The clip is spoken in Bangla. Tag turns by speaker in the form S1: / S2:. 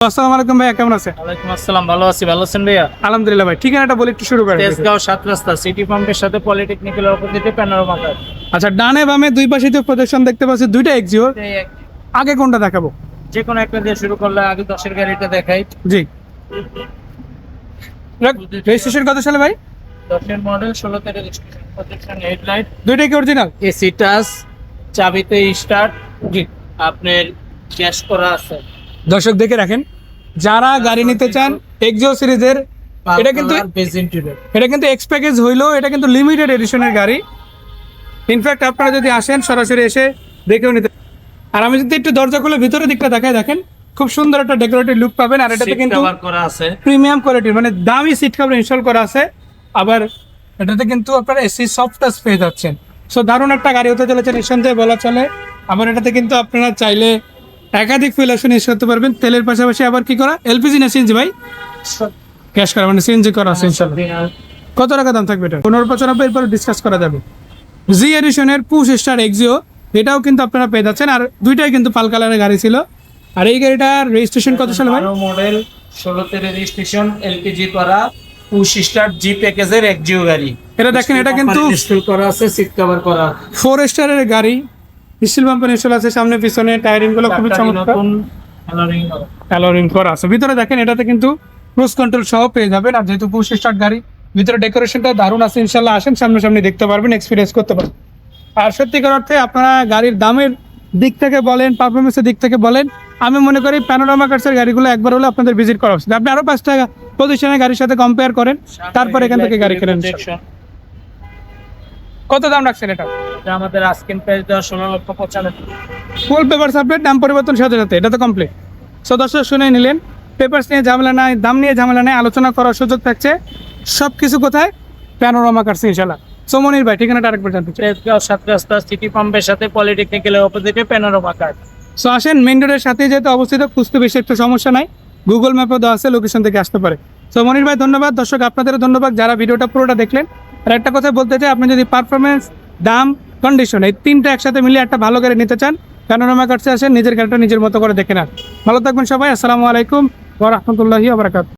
S1: আসসালামু আলাইকুম ভাইয়া কেমন আছেন?
S2: ওয়ালাইকুম আসসালাম ভালো আছি। ভালো আছেন ভাইয়া?
S1: আলহামদুলিল্লাহ ভাই ঠিকানাটা বলে একটু শুরু করেন
S2: তেজগাঁও সাত রাস্তা সিটি পাম্পের সাথে পলিটেকনিক্যালের অপোজিটে প্যানোরামা কার
S1: আচ্ছা ডানে বামে দুই পাশে তো দেখতে পাচ্ছি দুইটা এক্সিও আগে কোনটা দেখাবো?
S2: যে কোনো একটা দিয়ে শুরু করলে আগে দশের গাড়িটা দেখাই।
S1: জি। রেজিস্ট্রেশন কত সালে ভাই?
S2: দশের মডেল ষোলোতে রেজিস্ট্রেশন প্রজেকশন হেডলাইট
S1: দুইটাই কি অরিজিনাল
S2: এসি টাচ চাবিতে স্টার্ট
S1: জি।
S2: আপনার ক্যাশ করা আছে।
S1: দর্শক দেখে রাখেন যারা গাড়ি নিতে চান এক্সিও সিরিজের এটা কিন্তু এটা কিন্তু এক্স প্যাকেজ হইল এটা কিন্তু লিমিটেড এডিশনের গাড়ি। ইনফ্যাক্ট আপনারা যদি আসেন সরাসরি এসে দেখেও নিতে আর আমি যদি একটু দরজা খুলে ভিতরের দিকটা দেখাই দেখেন খুব সুন্দর একটা ডেকোরেটিভ লুক পাবেন আর এটাতে কিন্তু
S2: কভার করা আছে।
S1: প্রিমিয়াম কোয়ালিটির মানে দামি সিট কভার ইনস্টল করা আছে। আবার এটাতে কিন্তু আপনারা এসি সফট টাচ পেয়ে যাচ্ছেন। সো দারুণ একটা গাড়ি হতে চলেছে নিঃসন্দেহে বলা চলে। আবার এটাতে কিন্তু আপনারা চাইলে একাধিক ফুয়েল অপশন ইউজ করতে পারবেন। তেলের পাশাপাশি আবার কি করা? এলপিজি না সিএনজি ভাই? ক্যাশ করা মানে সিএনজি করা আছে ইনশাল্লাহ। কত টাকা দাম থাকবে এটা? পনেরো পঁচানব্বই এরপর ডিসকাস করা যাবে। জি এডিশনের পুশ স্টার এক্সিও এটাও কিন্তু আপনারা পেয়ে যাচ্ছেন। আর দুইটাই কিন্তু পাল কালারের গাড়ি ছিল। আর এই গাড়িটার রেজিস্ট্রেশন কত সালে ভাই?
S2: মডেল ষোলোতে রেজিস্ট্রেশন এলপিজি করা পুশ স্টার জি প্যাকেজের এক জিও গাড়ি।
S1: এটা দেখেন এটা কিন্তু
S2: করা আছে সিট কভার করা।
S1: ফোর স্টারের গাড়ি। স্টিল পাম্পের ইনস্টল আছে সামনে পিছনে টায়ারিংগুলো খুবই চমৎকার। অ্যালোরিং করা আছে। ভিতরে দেখেন এটাতে কিন্তু ক্রুজ কন্ট্রোল সহ পেয়ে যাবেন। আর যেহেতু পুশ স্টার্ট গাড়ি ভিতরে ডেকোরেশনটা দারুণ আছে ইনশাল্লাহ আসেন সামনাসামনি দেখতে পারবেন এক্সপিরিয়েন্স করতে পারবেন। আর সত্যিকার অর্থে আপনারা গাড়ির দামের দিক থেকে বলেন পারফরমেন্সের দিক থেকে বলেন আমি মনে করি প্যানোরামা কার্সের গাড়িগুলো একবার হলে আপনাদের ভিজিট করা উচিত। আপনি আরও পাঁচটা পজিশনের গাড়ির সাথে কম্পেয়ার করেন তারপর এখান থেকে গাড়ি কেনেন কত দাম রাখছেন এটা?
S2: এটা আমাদের আজকের প্রাইস দেওয়া ষোলো লক্ষ পঁচানব্বই।
S1: ফুল পেপার আপডেট দাম পরিবর্তন সাথে সাথে এটা তো কমপ্লিট সো দর্শক শুনে নিলেন পেপারস নিয়ে ঝামেলা নাই দাম নিয়ে ঝামেলা নেই আলোচনা করার সুযোগ থাকছে। সব কিছু কোথায় প্যানোরামা কাটছে ইনশাল্লাহ সোমনির ভাই ঠিকানাটা আরেকবার জানতে চাই।
S2: সাত রাস্তা সিটি পাম্পের সাথে পলিটেকনিক্যালের অপোজিটে প্যানোরামা কার্ড
S1: সো আসেন মেন রোডের সাথে যেহেতু অবস্থিত খুঁজতে বেশি একটু সমস্যা নাই। গুগল ম্যাপও দেওয়া আছে লোকেশন থেকে আসতে পারে। সো মনির ভাই ধন্যবাদ। দর্শক আপনাদেরও ধন্যবাদ যারা ভিডিওটা পুরোটা দেখলেন। আর একটা কথা বলতে চাই আপনি যদি পারফরমেন্স দাম কন্ডিশন এই তিনটা একসাথে মিলিয়ে একটা ভালো গাড়ি নিতে চান প্যানোরামা কাটছে আসেন, নিজের গাড়িটা নিজের মতো করে দেখে নেন। ভালো থাকবেন সবাই, আসসালামু আলাইকুম ওয়া রহমতুল্লাহি ওয়া বারাকাতুহু।